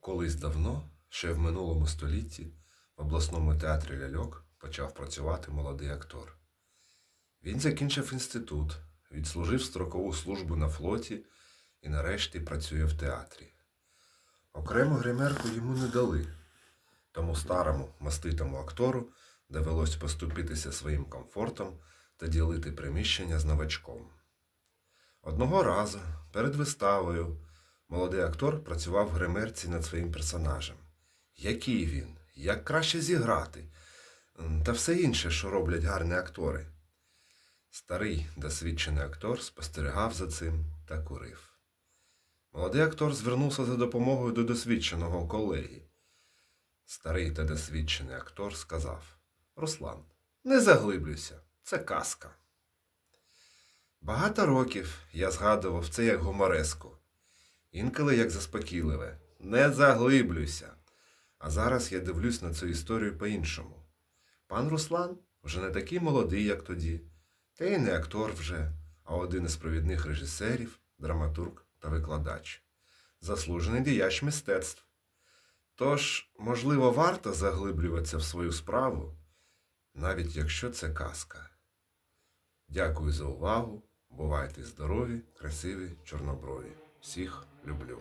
Колись давно, ще в минулому столітті, в обласному театрі ляльок почав працювати молодий актор. Він закінчив інститут, відслужив строкову службу на флоті і нарешті працює в театрі. Окрему гримерку йому не дали, тому старому маститому актору довелось поступитися своїм комфортом та ділити приміщення з новачком. Одного разу перед виставою молодий актор працював в гримерці над своїм персонажем. Який він, як краще зіграти, та все інше, що роблять гарні актори. Старий досвідчений актор спостерігав за цим та курив. Молодий актор звернувся за допомогою до досвідченого колеги. Старий та досвідчений актор сказав: Руслан, не заглиблюйся, це казка. Багато років я згадував це як гумореску, інколи як заспокійливе. Не заглиблюйся. А зараз я дивлюсь на цю історію по-іншому. Пан Руслан вже не такий молодий, як тоді, та й не актор вже, а один із провідних режисерів, драматург та викладач, заслужений діяч мистецтв. Тож, можливо, варто заглиблюватися в свою справу, навіть якщо це казка. Дякую за увагу. Бувайте здорові, красиві, чорноброві. Всіх люблю.